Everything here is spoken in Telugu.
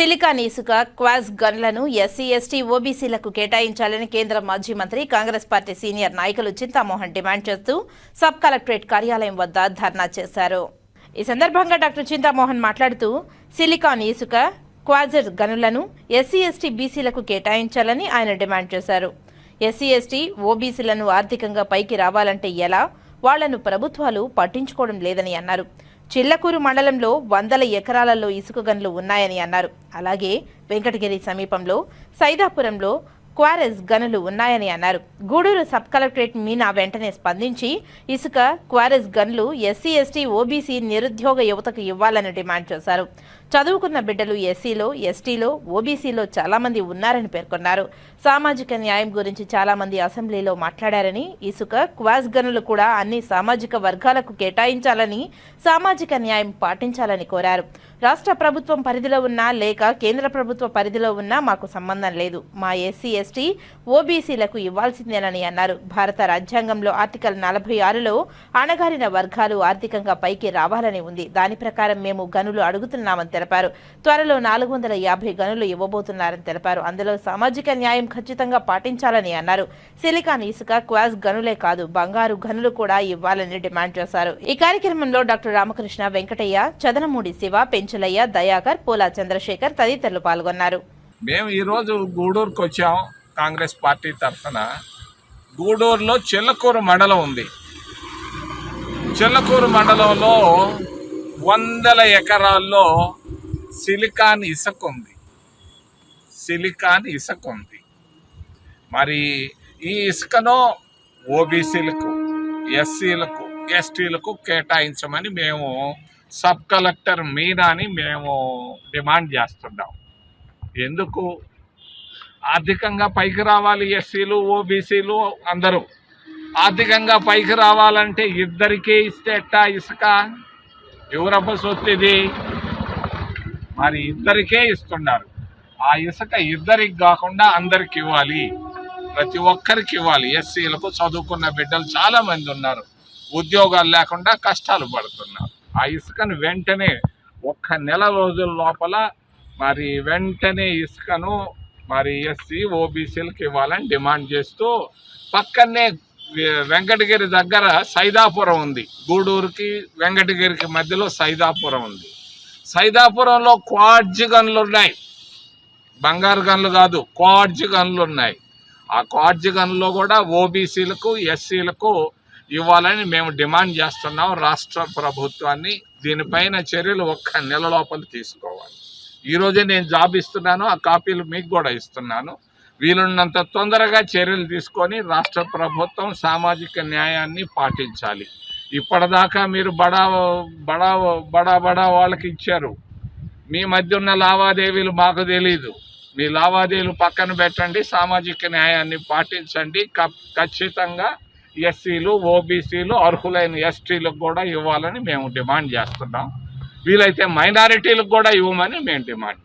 సిలికాన్ ఇసుక క్వాజ్ గన్లను ఎస్సీ ఎస్టీ ఓబీసీలకు కేటాయించాలని కేంద్ర మాజీ మంత్రి కాంగ్రెస్ పార్టీ సీనియర్ నాయకులు చింతామోహన్ డిమాండ్ చేస్తూ సబ్ కలెక్టరేట్ కార్యాలయం వద్ద ధర్నా చేశారు. ఈ సందర్భంగా డాక్టర్ చింతామోహన్ మాట్లాడుతూ సిలికాన్ ఇసుక క్వాజర్ గనులను ఎస్సీ ఎస్టీ బీసీలకు కేటాయించాలని ఆయన డిమాండ్ చేశారు. ఎస్సీ ఎస్టీ ఓబీసీలను ఆర్థికంగా పైకి రావాలంటే ఎలా? వాళ్ళను ప్రభుత్వాలు పట్టించుకోవడం లేదని అన్నారు. చిల్లకూరు మండలంలో వందల ఎకరాలలో ఇసుక గన్లు ఉన్నాయని అన్నారు. అలాగే వెంకటగిరి సమీపంలో సైదాపురంలో క్వారెస్ గనులు ఉన్నాయని అన్నారు. గూడూరు సబ్ కలెక్టరేట్ మీనా వెంటనే స్పందించి ఇసుక క్వారెస్ గన్లు ఎస్సీ ఎస్టీ ఓబీసీ నిరుద్యోగ యువతకు ఇవ్వాలని డిమాండ్ చేశారు. చదువుకున్న బిడ్డలు ఎస్సీలో ఎస్టీలో ఓబీసీలో చాలామంది ఉన్నారని పేర్కొన్నారు. సామాజిక న్యాయం గురించి చాలామంది అసెంబ్లీలో మాట్లాడారని ఇసుక క్వాస్ గనులు కూడా అన్ని సామాజిక వర్గాలకు కేటాయించాలని సామాజిక న్యాయం పాటించాలని కోరారు. రాష్ట్ర ప్రభుత్వం పరిధిలో ఉన్నా లేక కేంద్ర ప్రభుత్వ పరిధిలో ఉన్నా మాకు సంబంధం లేదు. మా ఎస్సీ ఎస్టీ ఓబీసీలకు ఇవ్వాల్సిందేనని అన్నారు. భారత రాజ్యాంగంలో ఆర్టికల్ నలభై ఆరులో అణగారిన వర్గాలు ఆర్థికంగా పైకి రావాలని ఉంది. దాని ప్రకారం మేము గనులు అడుగుతున్నామని తెలిపారు. త్వరలో నాలుగు వందల యాభై గనులు ఇవ్వబోతున్నారని తెలిపారు. అందులో సామాజిక న్యాయం ఖచ్చితంగా పాటించాలని అన్నారు. సిలికాన్ ఇసుక క్వాజ్ గనులే కాదు బంగారు గనులు కూడా ఇవ్వాలని డిమాండ్ చేశారు. ఈ కార్యక్రమంలో డాక్టర్ రామకృష్ణ వెంకటయ్య చదనమూడి శివ పెంచులయ్య దయాకర్ పోలా చంద్రశేఖర్ తదితరులు పాల్గొన్నారు. మేము ఈరోజు గూడూరుకు వచ్చాం కాంగ్రెస్ పార్టీ తరఫున. గూడూరులో చెల్లకూరు మండలం ఉంది. చెల్లకూరు మండలంలో వందల ఎకరాల్లో సిలికాన్ ఇసుక ఉంది. సిలికాన్ ఇసుక ఉంది. మరి ఈ ఇసుకను ఓబీసీలకు ఎస్సీలకు ఎస్టీలకు కేటాయించమని మేము సబ్ కలెక్టర్ మీనాని మేము డిమాండ్ చేస్తున్నాం ఎందుకు? ఆర్థికంగా పైకి రావాలి ఎస్సీలు ఓబీసీలు అందరూ. ఆర్థికంగా పైకి రావాలంటే ఇద్దరికే ఇస్తే ఎట్టా ఇసుక? ఎవరబ్బ సొత్తు ఇది మరి ఇద్దరికే ఇస్తున్నారు. ఆ ఇసుక ఇద్దరికి కాకుండా అందరికి ఇవ్వాలి. ప్రతి ఒక్కరికి ఇవ్వాలి. ఎస్సీలకు చదువుకున్న బిడ్డలు చాలా మంది ఉన్నారు. ఉద్యోగాలు లేకుండా కష్టాలు పడుతున్నారు. ఆ ఇసుకను వెంటనే ఒక్క నెల రోజుల లోపల మరి వెంటనే ఇసుకను మరి ఎస్సీ ఓబీసీలకు ఇవ్వాలని డిమాండ్ చేస్తూ పక్కనే వెంకటగిరి దగ్గర సైదాపురం ఉంది. గూడూరుకి వెంకటగిరికి మధ్యలో సైదాపురం ఉంది. సైదాపురంలో క్వాడ్జ్ గన్లు ఉన్నాయి. బంగారు గన్లు కాదు క్వాడ్జ్ గన్లు ఉన్నాయి. ఆ క్వాడ్జ్ గన్లో కూడా ఓబీసీలకు ఎస్సీలకు ఇవ్వాలని మేము డిమాండ్ చేస్తున్నాం. రాష్ట్ర ప్రభుత్వాన్ని దీనిపైన చర్యలు ఒక్క నెల లోపల తీసుకోవాలి. ఈరోజే నేను జాబ్ ఇస్తున్నాను ఆ కాపీలు మీకు కూడా ఇస్తున్నాను. వీలున్నంత తొందరగా చర్యలు తీసుకొని రాష్ట్ర ప్రభుత్వం సామాజిక న్యాయాన్ని పాటించాలి. ఇప్పటిదాకా మీరు బడా బడా బడా బడా వాళ్ళకి ఇచ్చారు. మీ మధ్య ఉన్న లావాదేవీలు మాకు తెలీదు. మీ లావాదేవీలు పక్కన పెట్టండి సామాజిక న్యాయాన్ని పాటించండి. ఖచ్చితంగా ఎస్సీలు ఓబీసీలు అర్హులైన ఎస్టీలకు కూడా ఇవ్వాలని మేము డిమాండ్ చేస్తున్నాం. వీలైతే మైనారిటీలకు కూడా ఇవ్వమని మేము డిమాండ్